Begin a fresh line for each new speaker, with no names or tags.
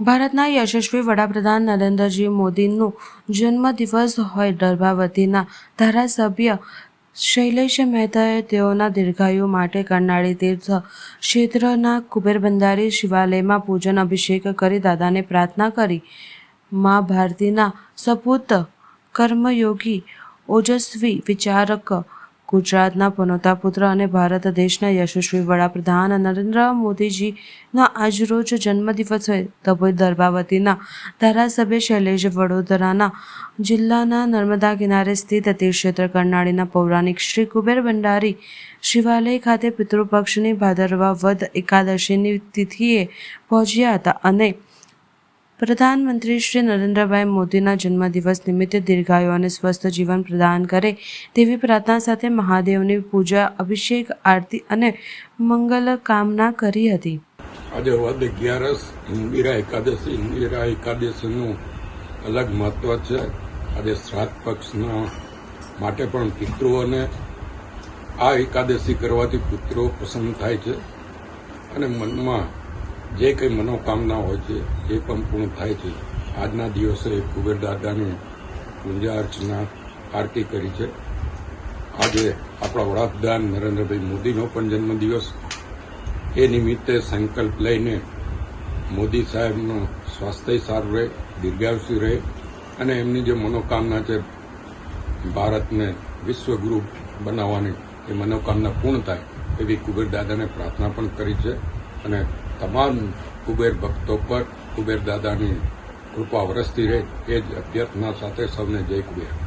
ભારતના યશસ્વી વડાપ્રધાન નરેન્દ્રજી મોદીનો જન્મદિવસ હોય ગર્ભાવતીના ધારાસભ્ય શૈલેષ મહેતાએ તેઓના દીર્ઘાયુ માટે કરનાળી તીર્થ ક્ષેત્રના કુબેર ભંડારી શિવાલયમાં પૂજન અભિષેક કરી દાદાને પ્રાર્થના કરી. મા ભારતીના સપૂત કર્મયોગી, ઓજસ્વી વિચારક ગુજરાતના પનોતા પુત્ર અને ભારત દેશના યશસ્વી વડાપ્રધાન નરેન્દ્ર મોદીજીના આજરોજ જન્મદિવસ હોય તપોઈ દરબાવતીના ધારાસભ્ય શૈલેષ વડોદરાના જિલ્લાના નર્મદા કિનારે સ્થિત તીર્થક્ષેત્ર કરનાળીના પૌરાણિક શ્રી કુબેર ભંડારી શિવાલય ખાતે પિતૃપક્ષની ભાદરવા વદ એકાદશીની તિથિએ પહોંચ્યા હતા અને પ્રધાનમંત્રી શ્રી નરેન્દ્રભાઈ મોદીના જન્મદિવસ નિમિત્તે દીર્ઘાયુ અને સ્વસ્થ જીવન પ્રદાન કરે તેવી પ્રાર્થના સાથે મહાદેવની પૂજા, અભિષેક, આરતી અને મંગલ કામના કરી હતી.
આજે વદ અગિયારસ, ઇન્દિરા એકાદશી. ઇન્દિરા એકાદશીનું અલગ મહત્વ છે. આજે શ્રાદ્ધ પક્ષના માટે પણ પિતૃઓને આ એકાદશી કરવાથી પિતૃઓ પ્રસન્ન થાય છે અને મનમાં જે કંઈ મનોકામના હોય છે, એ પણ પૂર્ણ થાય છે. આજના દિવસે કુબેર દાદાની પૂજા અર્ચના આરતી કરી છે. આજે આપણા વડાપ્રધાન નરેન્દ્રભાઈ મોદીનો પણ જન્મદિવસ. એ નિમિત્તે સંકલ્પ લઈને મોદી સાહેબનું સ્વાસ્થ્ય સારું રહે, દીર્ઘાયુષી રહે અને એમની જે મનોકામના છે, ભારતને વિશ્વગુરુ બનાવવાની એ મનોકામના પૂર્ણ થાય એવી કુબેર દાદાને પ્રાર્થના પણ કરી છે. અને તમામ કુબેર ભક્તો પર કુબેર દાદાની કૃપા વરસતી રહે એ જ અભ્યર્થના સાથે સૌને જય કુબેર.